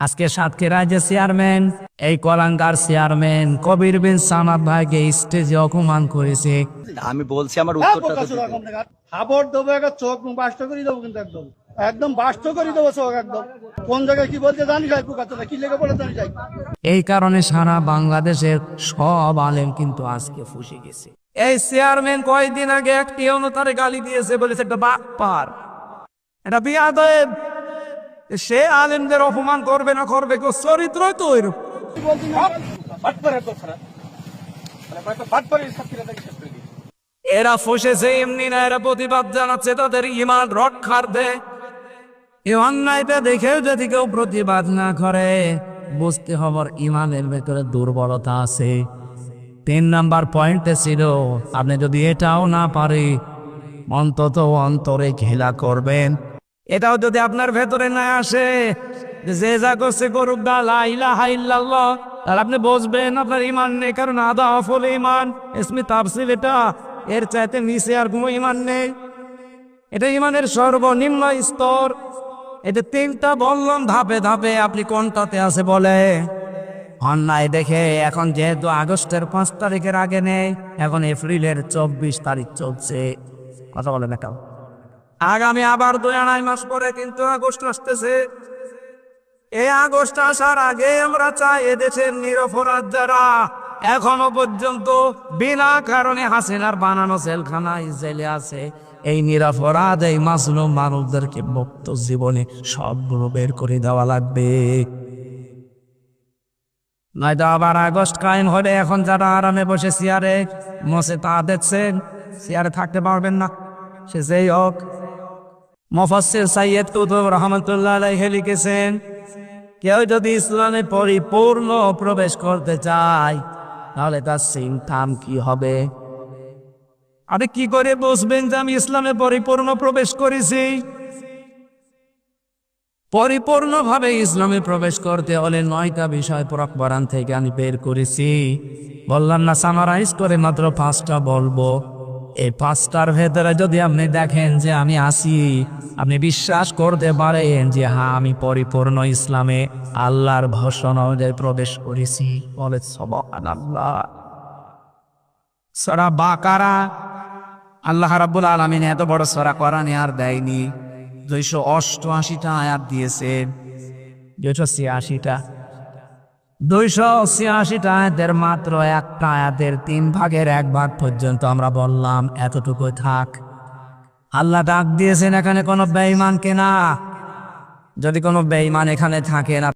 আজকে সাতক্ষীরায় যে চেয়ারম্যান এই কলাঙ্কার চেয়ারম্যান কবির বিন সামাদ ভাইকে স্টেজে অপমান করেছে। আমি বলছি আমার হ্যাঁ, উত্তরটা দেবো একটা চোখ বাস্ত করে দেবো কিন্তু একদম। একদম বাস্ত করে দেবো চোখ একদম। কোন জায়গায় কি বলতে জানি যাই পোকাতে কি লেগে পড়ে জানি যাই। এই কারণে সারা বাংলাদেশের সব আলেম কিন্তু আজকে ফুসে গেছে। এই চেয়ারম্যান কয়েকদিন আগে একটি অনুতারে গালি দিয়েছে বলেছে একটা বাপ্পার। এটা বিয়াদব। সে আলেমদের অপমান করবে না করবে, কেউ চরিত্র তো ওইরকম এরা ফসেছে, এমনি না, এরা প্রতিবাদ জানাচ্ছে তাদের ইমান রক্ষার্থে এই অন্যায়টা দেখেও যদি কেউ প্রতিবাদ না করে, বুঝতে হবার ইমানের ভেতরে দুর্বলতা আছে। তিন নাম্বার পয়েন্টে ছিল, আপনি যদি এটাও না পারে, অন্তত অন্তরে ঘেলা করবেন। এটাও যদি আপনার ভেতরে না আসে যে যা করছে করুক গা, লা ইলাহা ইল্লাল্লাহ আর আপনি বসবেন আপনার ইমান নেই, কারণ আদা অফল ইমান ইসমি এটা। এর চাইতে নিচে আর কোনো ইমান নেই। এটা ইমানের সর্বনিম্ন স্তর। এটা তিনটা বললাম, ধাপে ধাপে আপনি কোনটাতে আছে বলে। অন্যায় দেখে, এখন যেহেতু আগস্টের পাঁচ তারিখের আগে নেই, এখন এপ্রিলের চব্বিশ তারিখ চলছে। কথা বলেন দেখাও আগামী আবার দুই আড়াই মাস পরে কিন্তু আগস্ট আসতেছে। এই আগস্ট আসার আগে আমরা চাই এদেশের নিরপরাধ যারা এখনও পর্যন্ত বিনা কারণে হাসিনার বানানো জেলখানা জেলে আছে। এই নিরাপরাধ, এই মাসলুম মানুষদেরকে মুক্ত জীবনে সবগুলো বের করে দেওয়া লাগবে। নয়তো আবার আগস্ট কায়েম হলে এখন যারা আরামে বসে চেয়ারে মসে তা দেখছেন চেয়ারে থাকতে পারবেন না। সে যেই হোক মফাসির সাইয়দ কুতুব রহমতুল্লাহ লিখেছেন, কেউ যদি ইসলামে পরিপূর্ণ প্রবেশ করতে চায়, তাহলে তার সিমথাম কি হবে? আরে কি করে বুঝবেন যে আমি ইসলামে পরিপূর্ণ প্রবেশ করেছি? পরিপূর্ণভাবে ইসলামে প্রবেশ করতে হলে নয়টা বিষয় পরাকবরান থেকে আমি বের করেছি। বললাম না সামারাইজ করে মাত্র পাঁচটা বলব। এই পাঁচটার ভেতরে যদি আপনি দেখেন যে আমি আসি আপনি বিশ্বাস করতে পারেন যে হ্যাঁ আমি পরিপূর্ণ ইসলামে আল্লাহর ভষণ প্রবেশ করেছি। বলে সবান আল্লাহ সরা বাকারা, আল্লাহ রাব্বুল আলমিন এত বড় সরা কোরআনে আর দেয়নি। দুইশো অষ্টআশিটা আয়াত দিয়েছেন দুইশো ছিয়াশিটা। দুইশো ছিয়াশিটা আয়াতের মাত্র একটা আয়াতের তিন ভাগের এক ভাগ পর্যন্ত আমরা বললাম, এতটুকুই থাক। আল্লাহ ডাক দিয়েছেন এখানে কোনো বেঈমানকে না যদি কোনো বেঈমান এখানে থাকে না